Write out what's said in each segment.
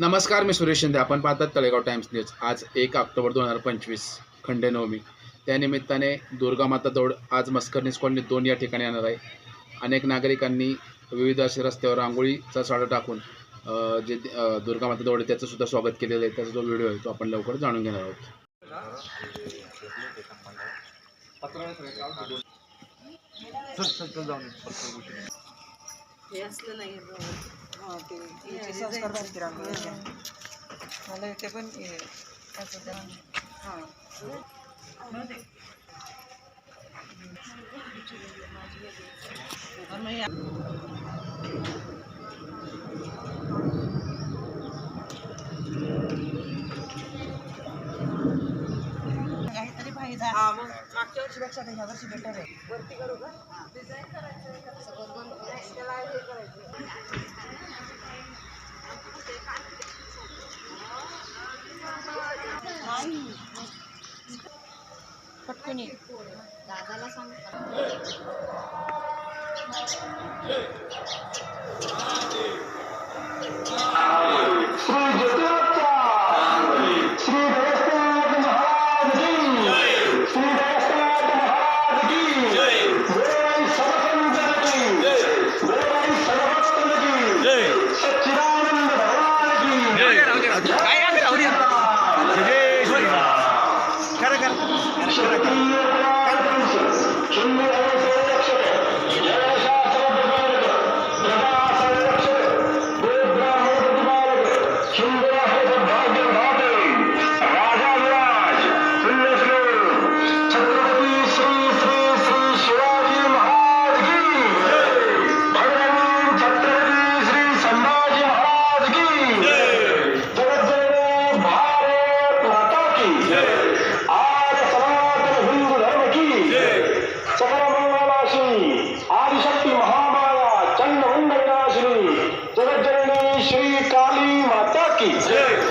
नमस्कार मी सुरेश शिंदे. आपण पाहतात तळेगाव टाइम्स न्यूज. आज एक ऑक्टोबर दोन हजार पंचवीस खंडेनवमी त्यानिमित्ताने दुर्गामाता दौड आज मस्करनीस कॉलनी दोन या ठिकाणी येणार आहे. अनेक नागरिकांनी विविध असे रस्त्यावर रांगोळीचा साडा टाकून जे दुर्गा दुर्गामाता दौड आहे त्याचं सुद्धा स्वागत केलेलं आहे. त्याचा जो व्हिडिओ आहे तो आपण लवकर जाणून घेणार आहोत. हे ते याचे संस्कार भारती रांगोळी मला इथे पण हे, असं त्या- हा. मग मागच्या वर्षीपेक्षा ह्या वर्षी बेटर आहे. वरती करू का? डिझाईन पटकन ये. दादाला सांग.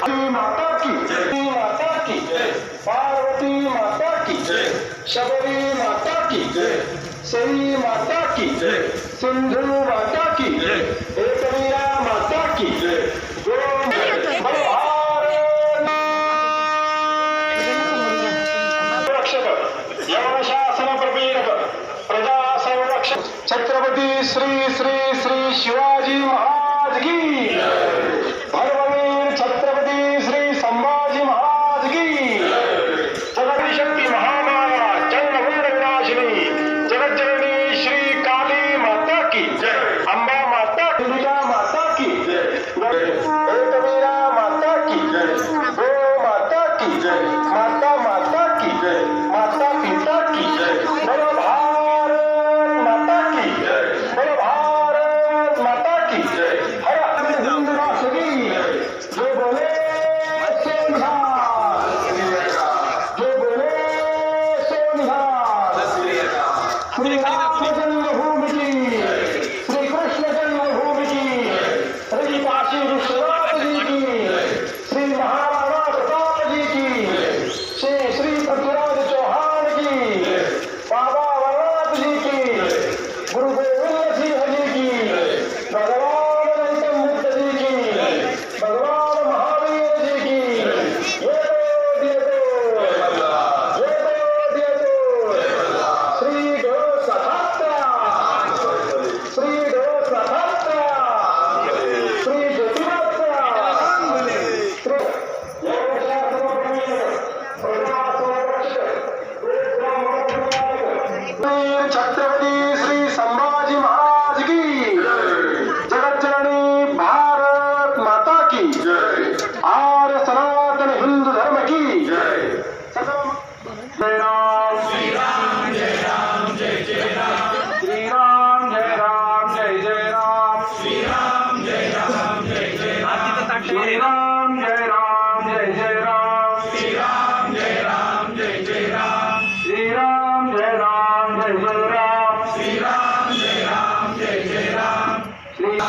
माता की माता की पार्वती माता की शबरी माता की श्री माता की सिंधु माता की एकवीरा माता की प्रजा संरक्षक छत्रपती श्री श्री श्री शिवाजी महाराज की। धर्मवीर छत्रपती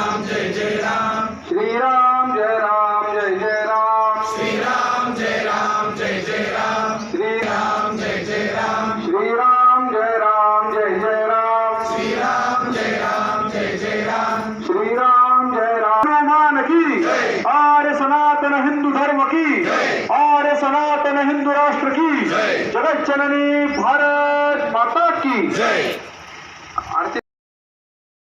राम जय जय राम। श्री राम जय राम जय जय राम। श्री राम जय राम जय जय राम। श्री राम जय जय राम। श्री राम जय राम जय जय राम। श्री राम जय राम जय जय राम। श्री राम। जय राम की आर्य सनातन की आर्य सनातन हिंदू राष्ट्र की जगत जननी भारत माता की।